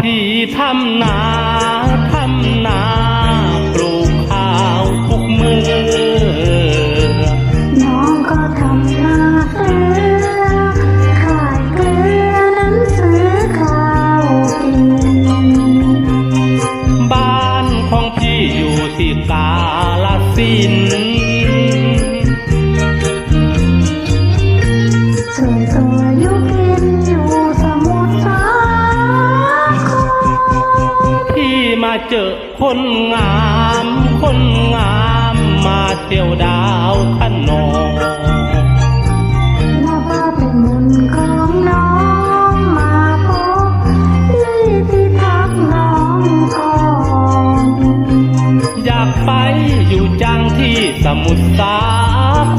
พี่ทำนาทำนาปลูกข้าวทุกมือ น้องก็ทำนาเกลือขายเกลือนซื้อข้าวิน บ้านของพี่อยู่ที่กาลสิน มาเจอคนงาม คนงามมาเที่ยวดาวขนองนับว่าเป็นบุญของน้องมาพบพี่ที่ทักน้องก่อนอยากไปอยู่จังที่สมุทรสา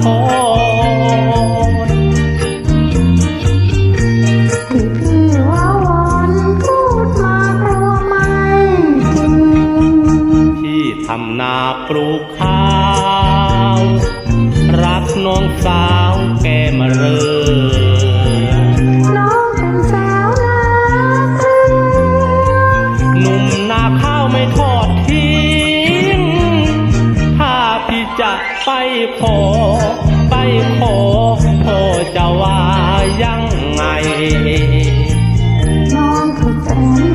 ครำนาปลูกข้าว รักน้องสาวแกมาเรือน้องเป็นสาวนาเกลือหนุ่มนาข้าวไม่ทอดทิ้ง ถ้าพี่จะไปขอ ไปขอพ่อจะว่ายังไงน้องถูกแสน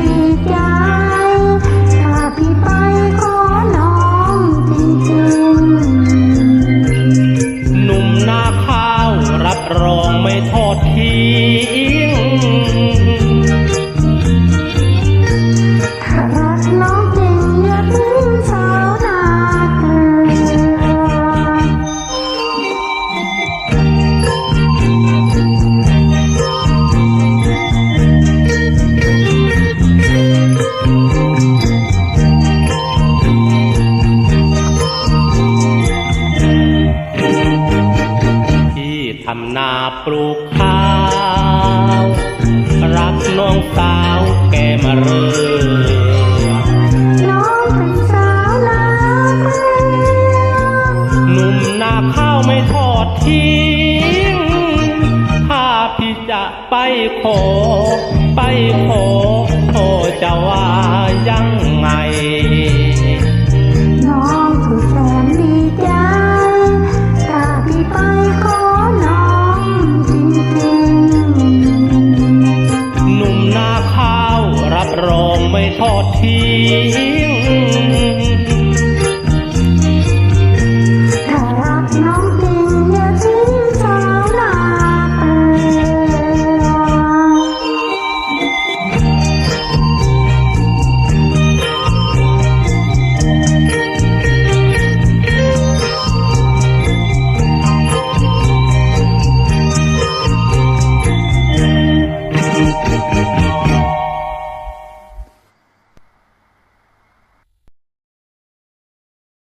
ปลูกข้าว รักน้องสาวแกมาเรือน้องเป็นสาวนาหนุ่มนาข้าวไม่ทอดทิ้ง ถ้าพี่จะไปขอ ไปขอพ่อจะว่ายัง ไม่ทอดทิ้ง